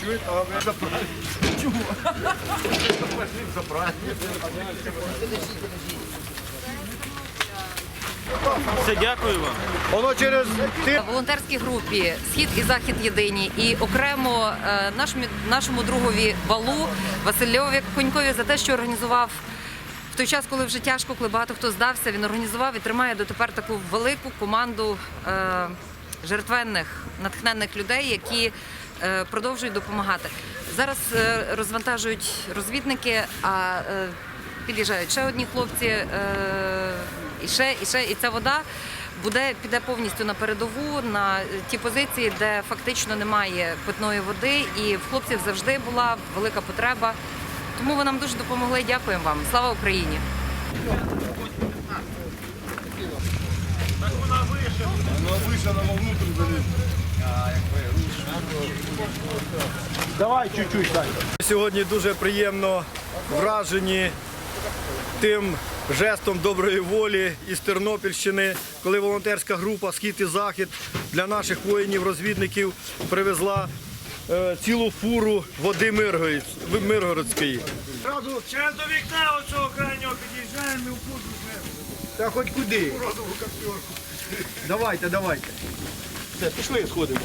Чуєте, а ви забрали. Чого? Пошли забрали. Все, дякую вам. Воно через ти. волонтерській групі Схід і Захід єдині і окремо е, нашому, нашому другові Валу Васильові Конькові за те, що організував в той час, коли вже тяжко, коли багато хто здався, він організував і тримає дотепер таку велику команду е, жертвенних, натхненних людей, які е, продовжують допомагати. Зараз е, розвантажують розвідники, а е, під'їжджають ще одні хлопці, і ще, і ще, і ця вода буде піде повністю на передову на ті позиції, де фактично немає питної води, і в хлопців завжди була велика потреба. Тому ви нам дуже допомогли. Дякуємо вам. Слава Україні! Давай чуть-чуть, Сань. Сьогодні дуже приємно вражені тим жестом доброї волі із Тернопільщини, коли волонтерська група Схід і Захід для наших воїнів-розвідників привезла цілу фуру води Миргород- Миргородської. Зараз до вікна оцього крайнього під'їжджаємо і в кудру Та хоч куди. Давайте, давайте. Все, пішли, сходимо.